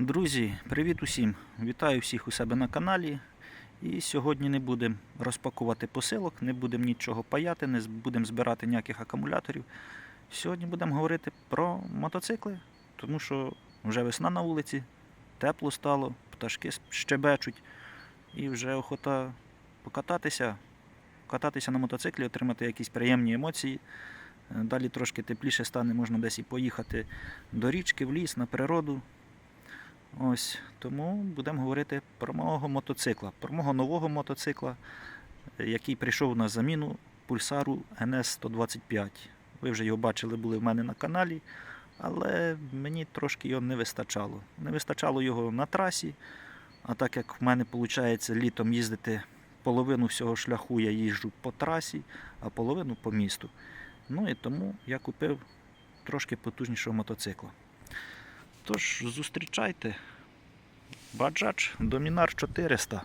Друзі, привіт усім! Вітаю всіх у себе на каналі. І сьогодні не будемо розпакувати посилок, не будемо нічого паяти, не будемо збирати ніяких акумуляторів. Сьогодні будемо говорити про мотоцикли, тому що вже весна на вулиці, тепло стало, пташки щебечуть, і вже охота покататися, кататися на мотоциклі, отримати якісь приємні емоції. Далі трошки тепліше стане, можна десь і поїхати до річки, в ліс, на природу. Ось тому будемо говорити про мого мотоцикла, про мого нового мотоцикла, який прийшов на заміну пульсару NS125. Ви вже його бачили, були в мене на каналі, але мені трошки його не вистачало. Не вистачало його на трасі, а так як в мене виходить літом їздити половину всього шляху я їжджу по трасі, а половину по місту. Ну і тому я купив трошки потужнішого мотоцикла. Тож зустрічайте Баджач Домінар 400.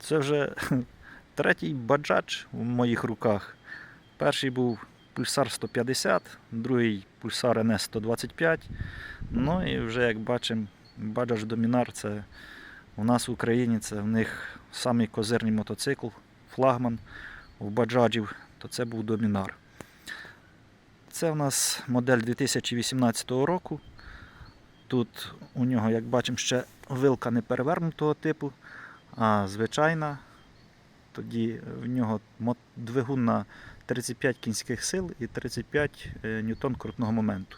Це вже третій баджач у моїх руках. Перший був пульсар 150, другий пульсар NS 125. Ну і вже як бачимо, баджач Домінар це у нас в Україні це в них самий козирний мотоцикл, флагман у баджаджів, то це був Домінар. Це у нас модель 2018 року. Тут у нього, як бачимо, ще вилка не перевернутого типу, а звичайна. Тоді в нього двигун на 35 кінських сил і 35 е, ньютон крутного моменту.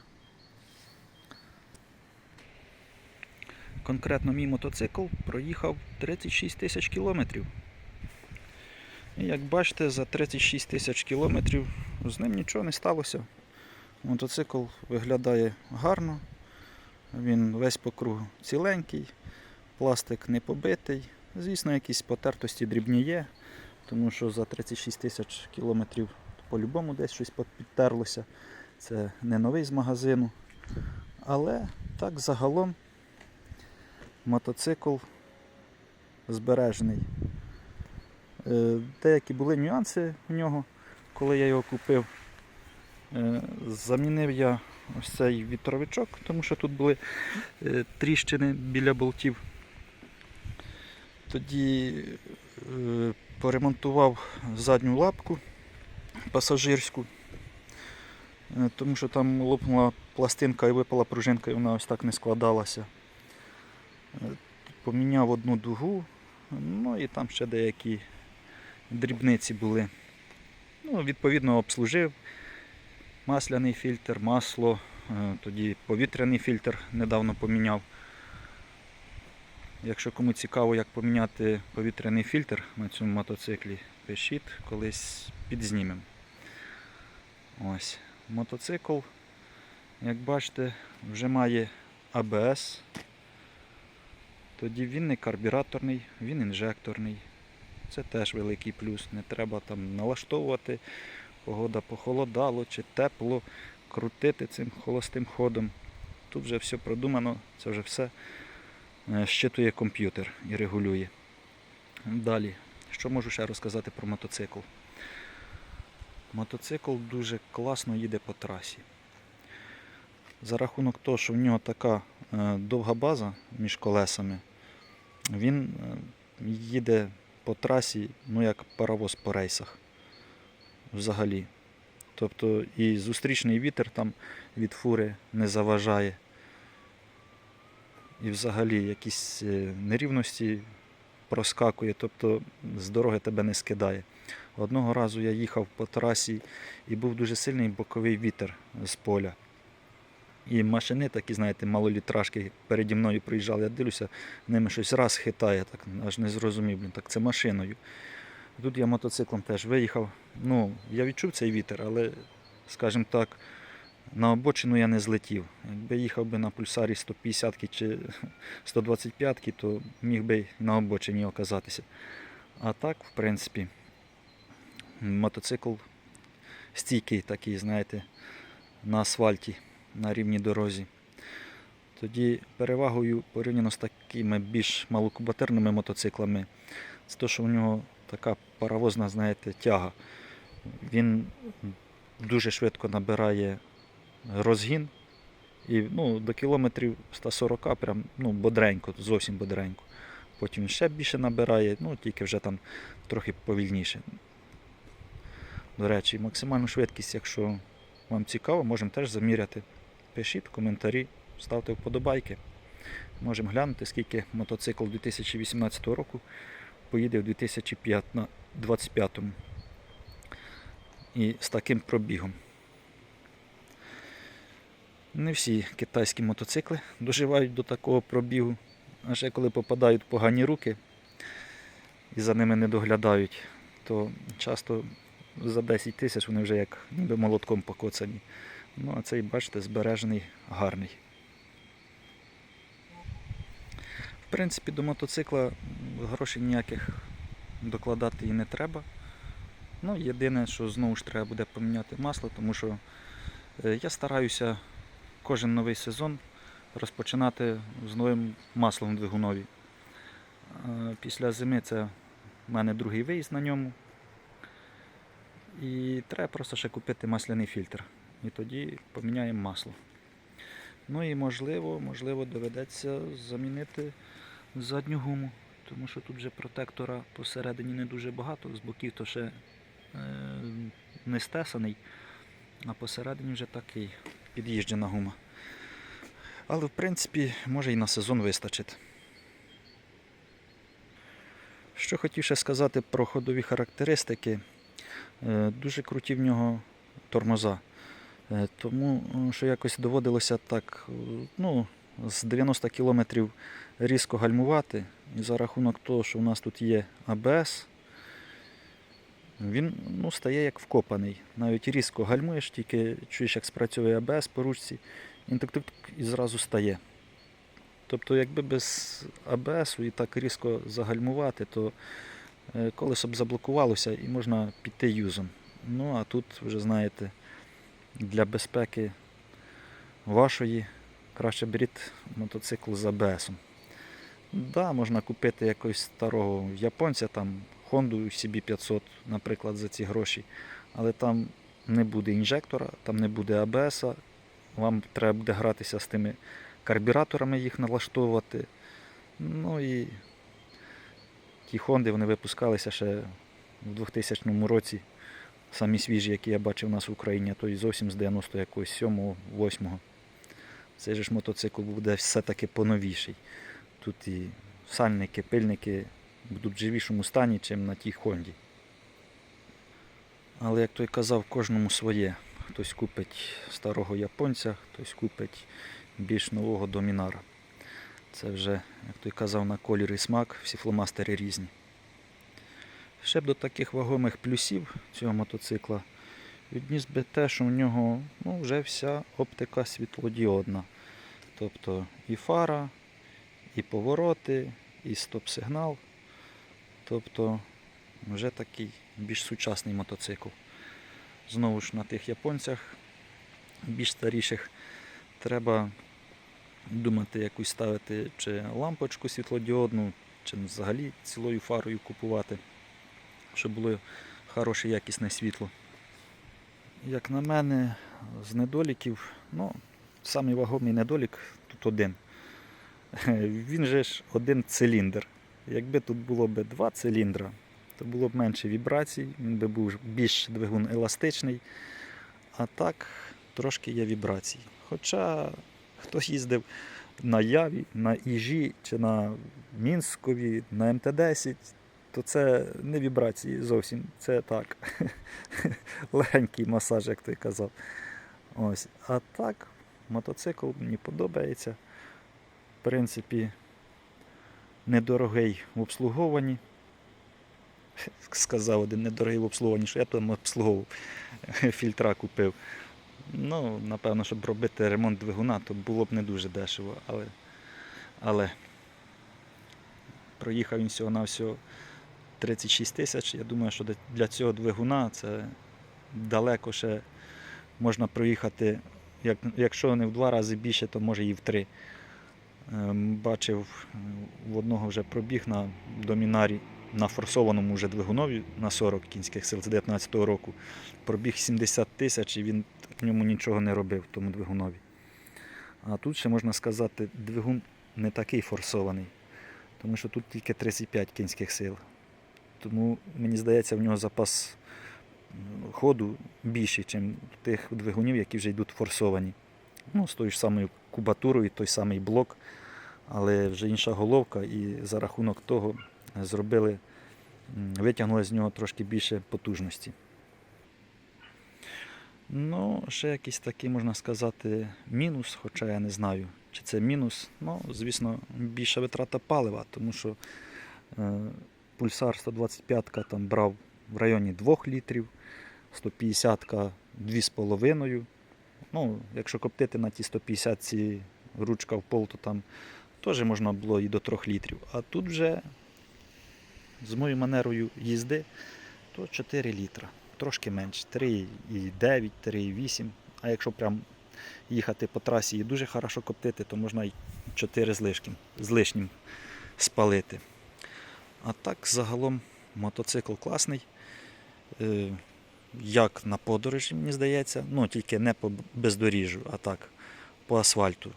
Конкретно мій мотоцикл проїхав 36 тисяч кілометрів. І як бачите, за 36 тисяч кілометрів з ним нічого не сталося. Мотоцикл виглядає гарно. Він весь по кругу ціленький, пластик не побитий. Звісно, якісь потертості дрібні є, тому що за 36 тисяч кілометрів по-любому десь щось підтерлося. Це не новий з магазину. Але так загалом мотоцикл збережений. Е, Деякі були нюанси в нього, коли я його купив. Е, Замінив я ось цей вітровичок, тому що тут були е, тріщини біля болтів. Тоді е, поремонтував задню лапку пасажирську, е, тому що там лопнула пластинка і випала пружинка, і вона ось так не складалася. Поміняв одну дугу, ну і там ще деякі дрібниці були. Ну, відповідно, обслужив масляний фільтр, масло, е, тоді повітряний фільтр недавно поміняв. Якщо кому цікаво, як поміняти повітряний фільтр на цьому мотоциклі, пишіть, колись підзнімемо. Ось. Мотоцикл, як бачите, вже має АБС. Тоді він не карбюраторний, він інжекторний. Це теж великий плюс. Не треба там налаштовувати погода похолодало чи тепло, крутити цим холостим ходом. Тут вже все продумано, це вже все е, щитує комп'ютер і регулює. Далі, що можу ще розказати про мотоцикл? Мотоцикл дуже класно їде по трасі. За рахунок того, що в нього така е, довга база між колесами, він е, їде по трасі, ну як паровоз по рейсах взагалі. Тобто і зустрічний вітер там від фури не заважає. І взагалі якісь е, нерівності проскакує, тобто з дороги тебе не скидає. Одного разу я їхав по трасі і був дуже сильний боковий вітер з поля. І машини такі, знаєте, малолітражки переді мною приїжджали, я дивлюся, ними щось раз хитає, так аж не зрозумів, так це машиною. Тут я мотоциклом теж виїхав. Ну, я відчув цей вітер, але, скажімо так, на обочину я не злетів. Якби їхав би на пульсарі 150 чи 125, то міг би на обочині оказатися. А так, в принципі, мотоцикл стійкий такий, знаєте, на асфальті, на рівній дорозі. Тоді перевагою порівняно з такими більш малокубатерними мотоциклами, це те, що у нього така паровозна, знаєте, тяга. Він дуже швидко набирає розгін І ну, до кілометрів 140 прям ну, бодренько, зовсім бодренько. Потім ще більше набирає, ну тільки вже там трохи повільніше. До речі, максимальну швидкість, якщо вам цікаво, можемо теж заміряти. Пишіть коментарі, ставте вподобайки. Можемо глянути, скільки мотоцикл 2018 року поїде в 2025. І з таким пробігом. Не всі китайські мотоцикли доживають до такого пробігу. А ще коли попадають погані руки і за ними не доглядають, то часто за 10 тисяч вони вже як ніби молотком покоцані. Ну, а цей, бачите, збережений, гарний. В принципі, до мотоцикла грошей ніяких докладати і не треба. Ну, єдине, що знову ж треба буде поміняти масло, тому що е, я стараюся кожен новий сезон розпочинати з новим маслом в двигунові. Після зими це в мене другий виїзд на ньому. І треба просто ще купити масляний фільтр. І тоді поміняємо масло. Ну і можливо, можливо, доведеться замінити задню гуму, тому що тут вже протектора посередині не дуже багато, з боків то ще е, не стесаний, а посередині вже такий під'їжджена гума. Але в принципі може і на сезон вистачить. Що хотів ще сказати про ходові характеристики. Е, Дуже круті в нього тормоза. Е, Тому е, що якось доводилося так ну, з 90 км різко гальмувати. І за рахунок того, що у нас тут є АБС, він ну, стає як вкопаний. Навіть різко гальмуєш, тільки чуєш, як спрацьовує АБС по ручці, він так і зразу стає. Тобто, якби без АБС і так різко загальмувати, то е, колесо б заблокувалося і можна піти юзом. Ну а тут вже знаєте, для безпеки вашої краще беріть мотоцикл з АБСом. Да, можна купити якогось старого японця, там Honda CB500, наприклад, за ці гроші, але там не буде інжектора, там не буде АБС, вам треба буде гратися з тими карбюраторами, їх налаштовувати. Ну і ті Хонди вони випускалися ще в 2000 році. Самі свіжі, які я бачив у нас в Україні, то і зовсім з 90 якогось 7-8. Цей же ж мотоцикл буде все-таки поновіший. Тут і сальники, пильники будуть в живішому стані, ніж на тій Хонді. Але як той казав, кожному своє. Хтось купить старого японця, хтось купить більш нового домінара. Це вже, як той казав, на колір і смак, всі фломастери різні. Ще б до таких вагомих плюсів цього мотоцикла відніс би те, що в нього ну, вже вся оптика світлодіодна. Тобто і фара, і повороти, і стоп-сигнал. Тобто вже такий більш сучасний мотоцикл. Знову ж на тих японцях більш старіших треба думати якусь ставити чи лампочку світлодіодну, чи взагалі цілою фарою купувати, щоб було хороше якісне світло. Як на мене, з недоліків, ну, самий вагомий недолік тут один. Він же ж один циліндр. Якби тут було б два циліндра, то було б менше вібрацій, він би був більш двигун еластичний. А так трошки є вібрацій. Хоча хтось їздив на Яві, на Іжі чи на Мінськові, на МТ-10, то це не вібрації зовсім. Це так. Легенький масаж, як той казав. Ось. А так, мотоцикл мені подобається. В принципі, недорогий в обслуговуванні. Сказав один недорогий в обслуговуванні, що я там обслуговував, фільтра купив. Ну, напевно, щоб робити ремонт двигуна, то було б не дуже дешево, але, але проїхав він всього-навсього 36 тисяч. Я думаю, що для цього двигуна це далеко ще можна проїхати, як, якщо не в два рази більше, то може і в три. Ем, Бачив в одного вже пробіг на домінарі на форсованому вже двигунові на 40 кінських сил з 19 року. Пробіг 70 тисяч і він в ньому нічого не робив, тому двигунові. А тут ще можна сказати, двигун не такий форсований, тому що тут тільки 35 кінських сил. Тому мені здається, в нього запас ходу більший, ніж тих двигунів, які вже йдуть форсовані. Ну, з тою ж самою кубатурою, той самий блок, але вже інша головка, і за рахунок того зробили, витягнули з нього трошки більше потужності. Ну, ще якийсь такий, можна сказати, мінус, хоча я не знаю, чи це мінус. Ну, звісно, більша витрата палива, тому що е, пульсар 125 там брав в районі 2 літрів, 150 2,5. Ну, якщо коптити на ті 150 ці ручка в пол, то там теж можна було і до 3 літрів. А тут вже з моєю манерою їзди, то 4 літра. Трошки менше. 3,9, 3,8. А якщо прям їхати по трасі і дуже хорошо коптити, то можна і 4 з лишнім, з лишнім спалити. А так, загалом, мотоцикл класний. Е, Як на подорожі, мені здається. Ну, тільки не по бездоріжжю, а так, по асфальту.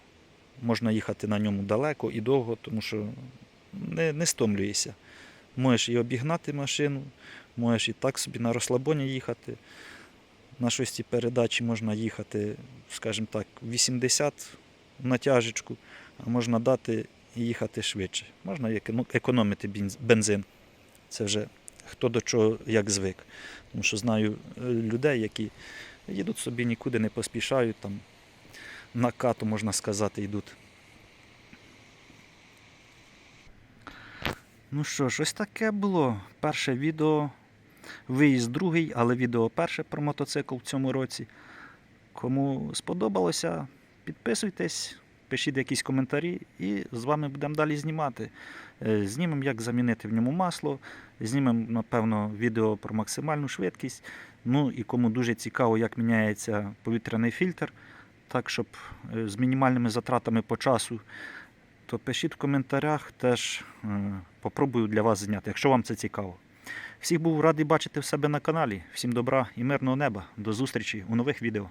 Можна їхати на ньому далеко і довго, тому що не, не стомлюєшся. Можеш і обігнати машину, можеш і так собі на розслабоні їхати. На шостій передачі можна їхати, скажімо так, 80 на тяжечку, а можна дати і їхати швидше. Можна економити бензин. Це вже хто до чого як звик. Тому що знаю е, людей, які їдуть собі нікуди не поспішають, там на кату, можна сказати, йдуть. Ну що ж, ось таке було. Перше відео, виїзд другий, але відео перше про мотоцикл в цьому році. Кому сподобалося, підписуйтесь, пишіть якісь коментарі і з вами будемо далі знімати. Е, Знімемо, як замінити в ньому масло, знімемо, напевно, відео про максимальну швидкість. Ну і кому дуже цікаво, як міняється повітряний фільтр, так щоб е, з мінімальними затратами по часу, то пишіть в коментарях, теж е, попробую для вас зняти, якщо вам це цікаво. Всіх був радий бачити в себе на каналі. Всім добра і мирного неба. До зустрічі у нових відео.